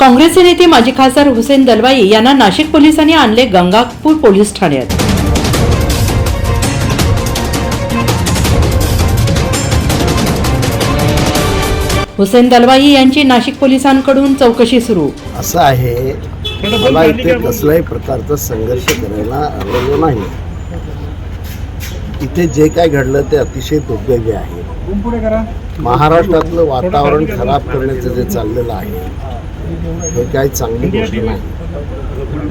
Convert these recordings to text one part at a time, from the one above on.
काँग्रेसचे नेते माजी खासदार हुसेन दलवाई यांना नाशिक पोलिसांनी आणले गंगापूर पोलीस ठाण्यात. हुसेन दलवाई यांची नाशिक पोलिसांकडून चौकशी सुरू. असं आहे मला इथे कसल्याही प्रकारचा संघर्ष करायला आलेलो नाही. इथे जे काय घडलं ते अतिशय दुर्दैवी आहे. महाराष्ट्रातलं वातावरण खराब करण्याचं जे चाललेलं आहे हे काही चांगली गोष्ट नाही.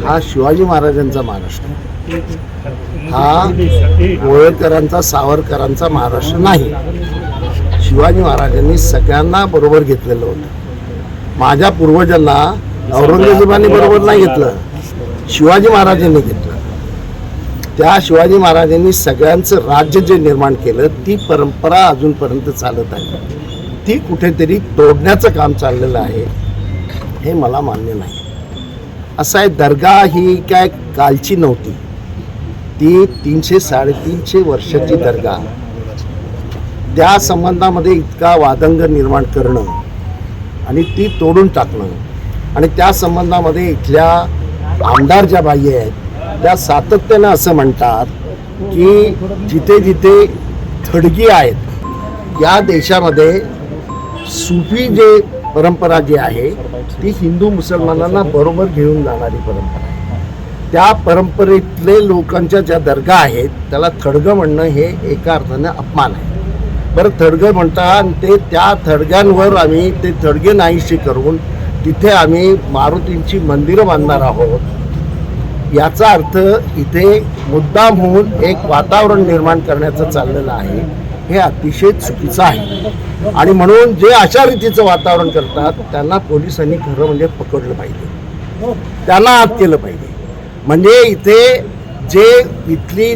हा शिवाजी महाराजांचा महाराष्ट्र. हा गोळेकरांचा सावरकरांचा महाराष्ट्र नाही. शिवाजी महाराजांनी सगळ्यांना बरोबर घेतलेलं होतं. माझ्या पूर्वजांना औरंगजेबाने बरोबर नाही घेतलं. शिवाजी महाराजांनी घेतलं. त्या शिवाजी महाराजांनी सगळ्यांचं राज्य जे निर्माण केलं ती परंपरा अजूनपर्यंत चालत आहे. ती कुठेतरी तोडण्याचं काम चाललेलं आहे. हे मला मान्य नाही. असं आहे दर्गा ही काय कालची नव्हती. ती तीनशे साडेतीनशे वर्षाची दर्गा. त्या संबंधामध्ये इतका वादंग निर्माण करणं आणि ती तोडून टाकणं आणि त्या संबंधामध्ये इथल्या आमदार ज्या बाई आहेत त्या सातत्यानं असं म्हणतात की जिथे जिथे थडगी आहेत या देशामध्ये सुफी जे परंपरा जी आहे ती हिंदू मुसलमानांना बरोबर घेऊन जाणारी परंपरा आहे. त्या परंपरेतले लोकांच्या ज्या दर्गा आहेत त्याला थडगं म्हणणं हे एका अर्थानं अपमान आहे. बरं थडगं म्हणता आणि ते त्या थडग्यांवर आम्ही ते थडगे नाहीशी करून तिथे आम्ही मारुतींची मंदिरं बांधणार आहोत. याचा अर्थ इथे मुद्दाम होऊन एक वातावरण निर्माण करण्याचं चाललेलं आहे. हे अतिशय चुकीचं आहे. आणि म्हणून जे अशा रीतीचं वातावरण करतात त्यांना पोलिसांनी खरं म्हणजे पकडलं पाहिजे. त्यांना आत केलं पाहिजे. म्हणजे इथे जे इथली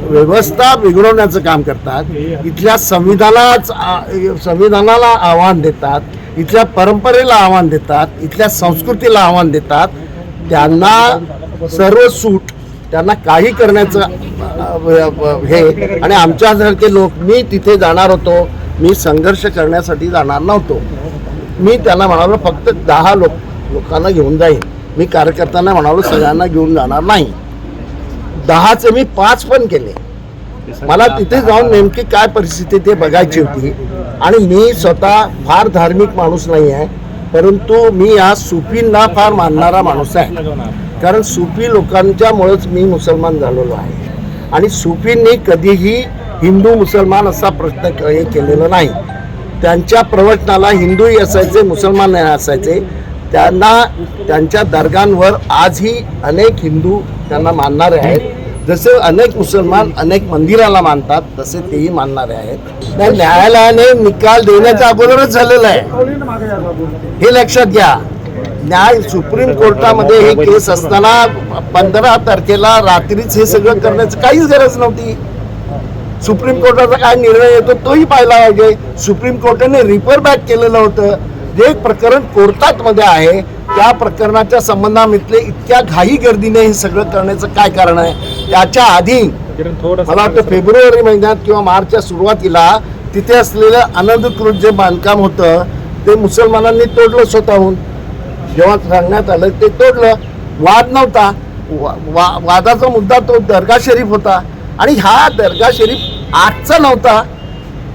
व्यवस्था बिघडवण्याचं काम करतात इथल्या संविधानाच संविधानाला आव्हान देतात इथल्या परंपरेला आव्हान देतात इथल्या संस्कृतीला आव्हान देतात त्यांना सर्व सूट त्यांना काही करण्याचं हे. आणि आमच्यासारखे लोक मी तिथे जाणार होतो मी संघर्ष करण्यासाठी जाणार नव्हतो. मी त्यांना म्हणालो फक्त दहा लोक लोकांना घेऊन जाईन मी कार्यकर्त्यांना म्हणालो सगळ्यांना घेऊन जाणार नाही. दहाचे मी पाच पण केले. मला तिथे जाऊन नेमकी काय परिस्थिती ते बघायची होती. आणि मी स्वतः फार धार्मिक माणूस नाही आहे परंतु मी या सुफींना फार मानणारा माणूस आहे. कारण सुफी लोकांच्यामुळंच मी मुसलमान झालेलो आहे. आणि सुफींनी कधीही हिंदू मुसलमान असा प्रश्न हे केलेला नाही. त्यांच्या प्रवचनाला हिंदूही असायचे मुसलमान नाही असायचे. त्यांना त्यांच्या दर्गांवर आजही अनेक हिंदू त्यांना मानणारे आहेत. जसे अनेक मुसलमान अनेक मंदिराला मानतात तसे तेही मानणारे आहेत. न्यायालयाने निकाल देण्याच्या अगोदरच झालेला आहे. हे लक्षात घ्या. न्याय सुप्रीम कोर्टामध्ये हे केस असताना पंधरा तारखेला रात्रीच हे सगळं करण्याची काहीच गरज नव्हती. सुप्रीम कोर्टाचा काय निर्णय येतो तोही पाहिला पाहिजे. सुप्रीम कोर्टाने रिफर बॅक केलेलं होतं. जे प्रकरण कोर्टात मध्ये आहे त्या प्रकरणाच्या संबंधामितले इतक्या घाई गर्दीने हे सगळं करण्याचं काय कारण आहे? त्याच्या आधी मला वाटतं फेब्रुवारी महिन्यात किंवा मार्चच्या सुरुवातीला तिथे असलेलं अनधिकृत जे बांधकाम होतं ते मुसलमानांनी तोडलं स्वतःहून. जेव्हा सांगण्यात आलं ते तोडलं. वाद नव्हता. वा- वा- वादाचा मुद्दा तो दर्गा शरीफ होता. आणि हा दर्गा शरीफ आजचा नव्हता.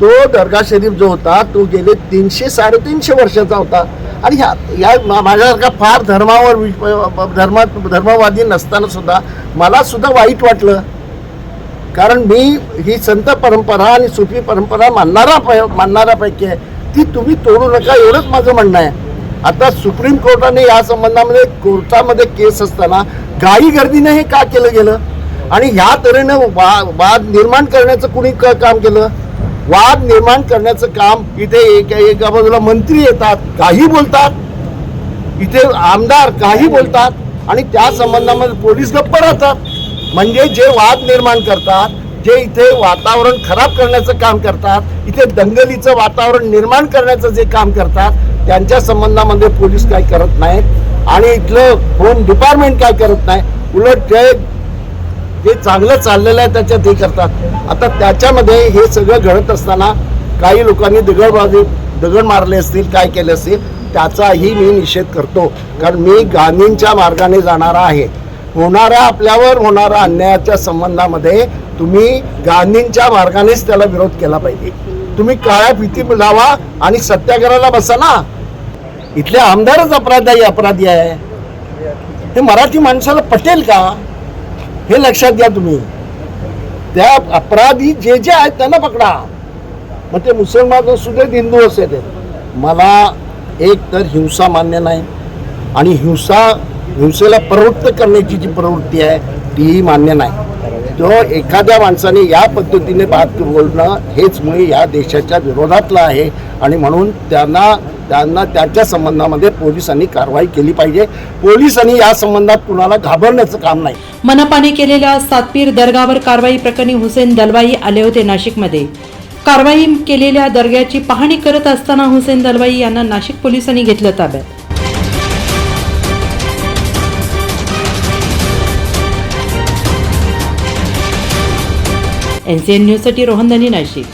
तो दर्गा शरीफ जो होता तो गेले तीनशे साडेतीनशे वर्षाचा होता. आणि ह्या या मा- माझ्यासारखा फार धर्मावर विश- धर्मा धर्मवादी नसताना सुद्धा मला सुद्धा वाईट वाटलं. कारण मी ही संत परंपरा आणि सुफी परंपरा मानणारा पै- मानणाऱ्यापैकी आहे. ती तुम्ही तोडू नका एवढंच माझं म्हणणं आहे. आता सुप्रीम कोर्टाने या संबंधामध्ये कोर्टामध्ये केस असताना घाई गर्दीने हे का केलं गेलं? आणि ह्या तऱ्हेनं वा वाद निर्माण करण्याचं कुणी क- काम केलं? वाद निर्माण करण्याचं काम इथे एक एका बाजूला मंत्री येतात काही बोलतात. इथे आमदार काही बोलतात आणि त्या संबंधामध्ये पोलीस गप्प राहतात. म्हणजे जे वाद निर्माण करतात जे इथे वातावरण खराब करण्याचं काम करतात इथे दंगलीचं वातावरण निर्माण करण्याचं जे काम करतात त्यांच्या संबंधामध्ये पोलीस काय करत नाहीत आणि इथलं होम डिपार्टमेंट काय करत नाही? उलट जे जे चांगलं चाललेलं आहे त्याच्यात हे करतात. आता त्याच्यामध्ये हे सगळं घडत असताना काही लोकांनी दगडबाजी दगड मारले असतील काय केले असतील त्याचाही मी निषेध करतो. कारण मी गांधींच्या मार्गाने जाणारा आहे. होणाऱ्या आपल्यावर होणाऱ्या अन्यायाच्या संबंधामध्ये तुम्ही गांधींच्या मार्गानेच त्याला विरोध केला पाहिजे. तुम्ही काळ्या भीती लावा आणि सत्याग्रहाला बसा ना. इथले आमदारच अपराधी अपराधी आहे. हे मराठी माणसाला पटेल का? हे लक्षात घ्या तुम्ही. त्या अपराधी जे जे आहेत त्यांना पकडा. मग ते मुसलमान असू देत हिंदू असू देत मला एक तर हिंसा मान्य नाही आणि हिंसा हिंसेला प्रवृत्त करण्याची जी प्रवृत्ती आहे तीही मान्य नाही. तो एखाद्या माणसाने या पद्धतीने बात बोलणं हेच मुळे या देशाच्या विरोधातलं आहे आणि म्हणून त्यांना त्यांना त्यांच्या संबंधामध्ये पोलिसांनी कारवाई केली पाहिजे. पोलिसांनी या संबंधात कुणाला घाबरण्याचं काम नाही. मनपाने केलेल्या सातपीर दर्गावर कारवाई प्रकरणी हुसेन दलवाई आले होते नाशिकमध्ये. कारवाई केलेल्या दर्ग्याची पाहणी करत असताना हुसेन दलवाई यांना नाशिक पोलिसांनी घेतलं ताब्यात. एनसीएन न्यूजसाठी रोहन धनी नाशिक.